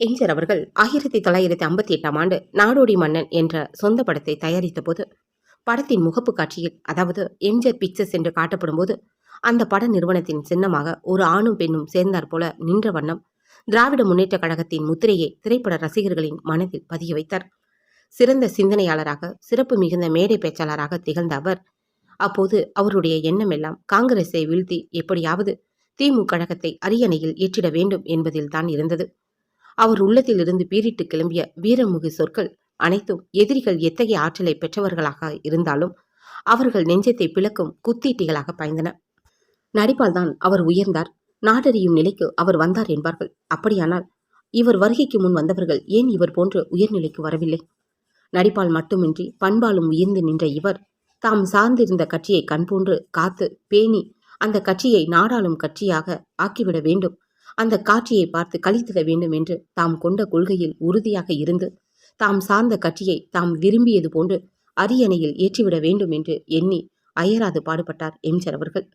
எம்ஜிஆர் அவர்கள் ஆயிரத்தி தொள்ளாயிரத்தி ஐம்பத்தி எட்டாம் ஆண்டு நாடோடி மன்னன் என்ற சொந்த படத்தை தயாரித்த போது படத்தின் முகப்பு காட்சியில் அதாவது எம்ஜிஆர் பிக்சர்ஸ் என்று காட்டப்படும் போது அந்த பட நிறுவனத்தின் சின்னமாக ஒரு ஆணும் பெண்ணும் சேர்ந்தார் போல நின்ற வண்ணம் திராவிட முன்னேற்ற கழகத்தின் முத்திரையை திரைப்பட ரசிகர்களின் மனதில் பதிய வைத்தார். சிறந்த சிந்தனையாளராக சிறப்பு மிகுந்த மேடை பேச்சாளராக திகழ்ந்த அவர் அப்போது அவருடைய எண்ணமெல்லாம் காங்கிரஸை வீழ்த்தி எப்படியாவது திமுக கழகத்தை அரியணையில் ஏற்றிட வேண்டும் என்பதில் தான் இருந்தது. அவர் உள்ளத்திலிருந்து பீரிட்டு கிளம்பிய வீரமுகு சொற்கள் அனைத்தும் எதிரிகள் எத்தகைய ஆற்றலை பெற்றவர்களாக இருந்தாலும் அவர்கள் நெஞ்சத்தை பிளக்கும் குத்தீட்டிகளாக பாய்ந்தன. நடிப்பால் தான் அவர் உயர்ந்தார். நாடறியும் நிலைக்கு அவர் வந்தார் என்பார்கள். அப்படியானால் இவர் வருகைக்கு முன் வந்தவர்கள் ஏன் இவர் போன்று உயர்நிலைக்கு வரவில்லை? நடிப்பால் மட்டுமின்றி பண்பாலும் உயர்ந்து நின்ற இவர் தாம் சார்ந்திருந்த கட்சியை கண்போன்று காத்து பேணி அந்த கட்சியை நாடாளும் கட்சியாக ஆக்கிவிட வேண்டும். அந்த காட்சியை பார்த்து கழித்திட வேண்டும் என்று தாம் கொண்ட கொள்கையில் உறுதியாக இருந்து தாம் சார்ந்த கட்சியை தாம் விரும்பியது போன்று அரியணையில் ஏற்றிவிட வேண்டும் என்று எண்ணி அயராது பாடுபட்டார் எம்ஜிஆர் அவர்கள்.